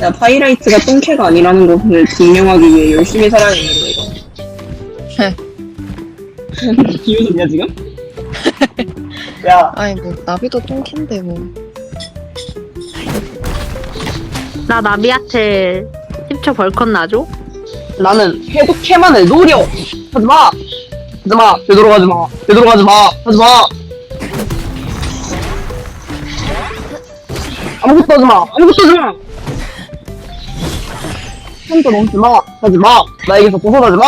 야, 파이라이트가 똥캐가 아니라는 것을 증명하기 위해 열심히 살아야 되는 거야, 이거. 기웃었냐, 지금? 야, 아니 뭐 나비도 똥캔데 뭐. 나 나비한테 10초 벌컷 놔줘? 나는 해독 캐만을 노려! 하지 마! 하지 마! 되돌아가지 마! 되돌아가지 마! 하지 마! 아무것도 하지 마! 아무것도 하지 마! 한도 넘지 마! 하지 마! 나에게서 벗어나지 마!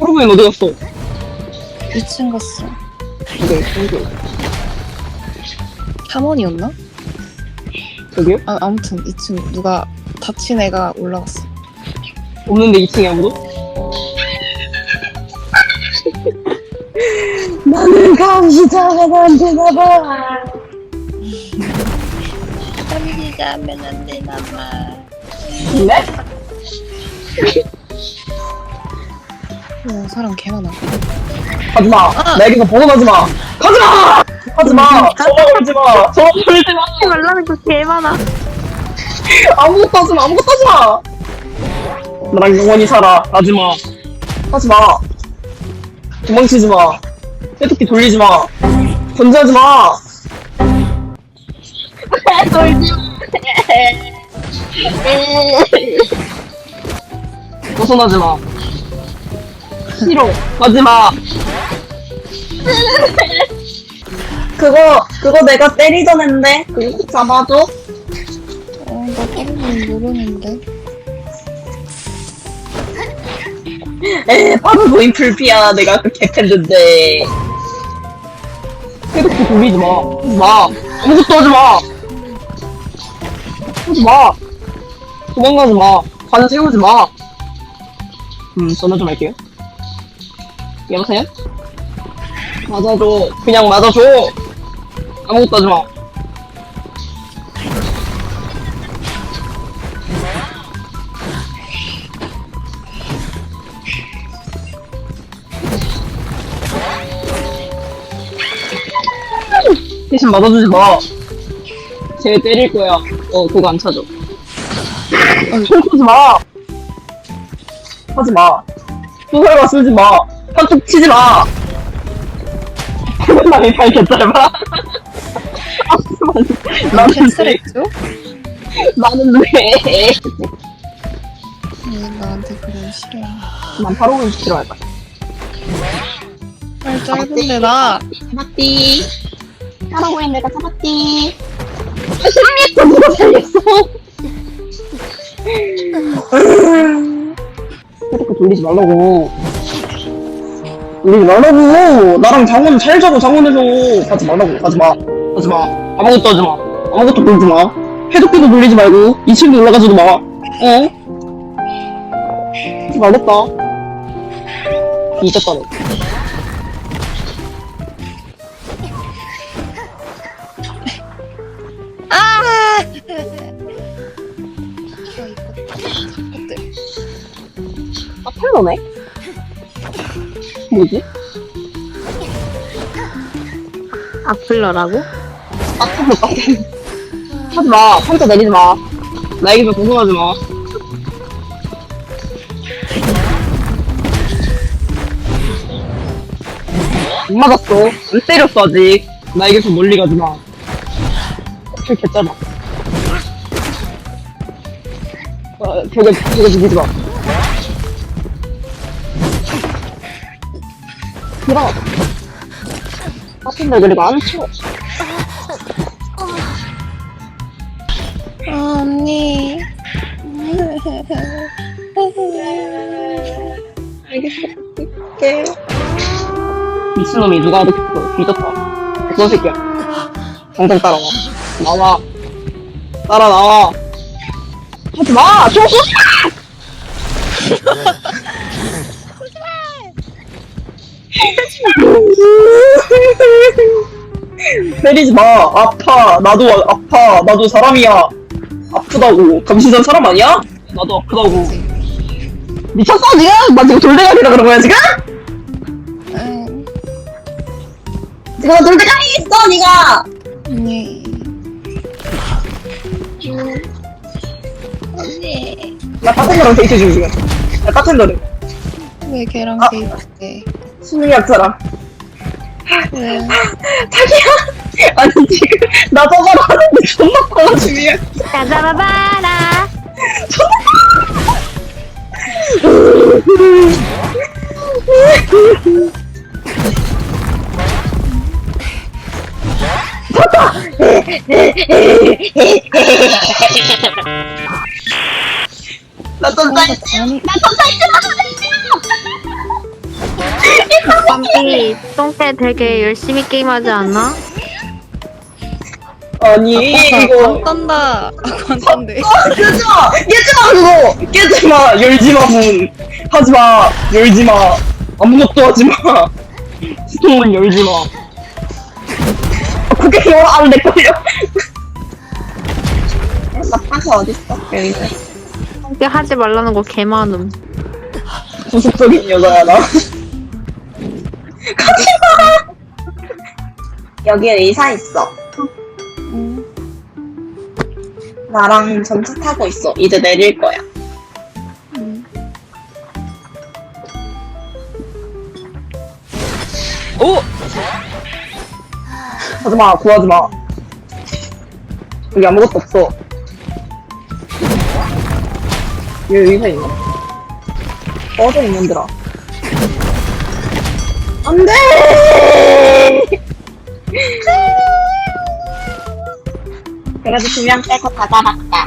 호르몬 어디 갔어? 2층 갔어. 오케이, 오케이. 탐원이었나? 저기요? 아 아무튼 2층 누가 다친 애가 올라갔어. 없는데 2층에 아무도? 나는 감시자가 안 되나봐. 탐지자 하면 안 되나 봐. 네? 어, 사람 개 많아. 하지마. 나에게서 벗어나지 마. 가지마. 하지마. 저만 걸지 마. 저만 걸지 마. 하지 말라는 거 개 많아. 아무것도 하지 마. 아무것도 하지 마. 나랑 영원히 살아. 하지마. 하지마. 도망치지 마. 빼토끼 돌리지 마. 건재하지 마. 돌지 마. 벗어나지 마. 싫어. 가지 마. 그거 그거 내가 때리던 앤데 그거 꼭 잡아줘. 어, 나 때리는 모르는데. 에 바로 노인 풀피야 내가 그렇게 했는데. 해독기 돌리지 마. 하지 마. 아무것도 하지 마. 하지 마. 도망가지 마. 관 세우지 마. 음 전화 좀 할게요. 여보세요? 맞아줘. 그냥 맞아줘. 아무것도 하지 마. 대신 맞아주지 마. 쟤 때릴 거야. 어, 그거 안 찾아. 손 쏘지 마. 하지 마. 소설가 쓰지 마. 한쪽 치지 마. 나의 발견 짧아. 나는 왜? 캔슬했죠? 나는 왜? 왜 나한테 그런 싫어. 난 바로 을 싫어할 거야. 말 짧은데 나. 잡았디. 해, 내가 잡았디. 살렸어, 누가 살렸어? 이렇게 돌리지 말라고. 돌리지 말라고. 나랑 장원 잘 자고 장원에서 가지 말라고. 가지 마. 가지 마. 아무것도 하지 마. 아무것도 돌지 마. 해독기도 돌리지 말고 2층도 올라가지도 마. 어? 하지 말랬다. 잊었다, 아, 펠러네? 뭐지? 악플러라고? 아, 아, 펠러. 하지 마. 판자 내리지 마. 나에게서 벗어나지 마. 안 맞았어. 안 때렸어, 아직. 나에게서 멀리 가지 마. 펠 개짜다. 어, 벽에, 벽에 죽이지 마. 들어. 아픈데 그리고 안 쳐. 아, 언니. 알겠어. 할게. 미친놈이 누가 했어. 뒤졌다. 어떤 새끼야. 당장 따라와. 나와. 따라 나와. 하지 마! 마! 때리지 마. 아파. 나도 아파. 나도 사람이야. 아프다고. 감시전 사람 아니야? 나도 아프다고. 미쳤어 지금? 나 지금 돌대가리라 그런 거야 지금? 응, 지금 나 돌대가리 있어 니가 언니. 언니. 나 바텐더랑 데이트 중 지금 나 바텐더를 왜 걔랑 아. 데이트해? 수능이 학자랑 왜? 자기야 아니 지금 나 저거를 하는데 존나 빨라지네 짜자바바라. 나좀 살지 아니, 빰삐 똥때 되게 열심히 게임하지 않아? 아니 이거 안 딴다. 아, 안 딴대. 깨지마! 깨지마 그거! 깨지마! 열지마 문! 하지마! 열지마! 아무것도 하지마! 스톤문 열지마! 그게 뭐 안돼 걸려! 나 파시 어딨어? 여기서 이게 하지 말라는 거 개 많음. 구속적인 여자야 나 여기에 의사 있어 응. 나랑 전차 타고 있어 이제 내릴 거야 응. 오! 하지 마, 구하지 마. 여기 아무것도 없어. 얘 의사 있나? 꺼져 있는들아. 안 돼! 그래도 두 명 빼고 다 잡았다.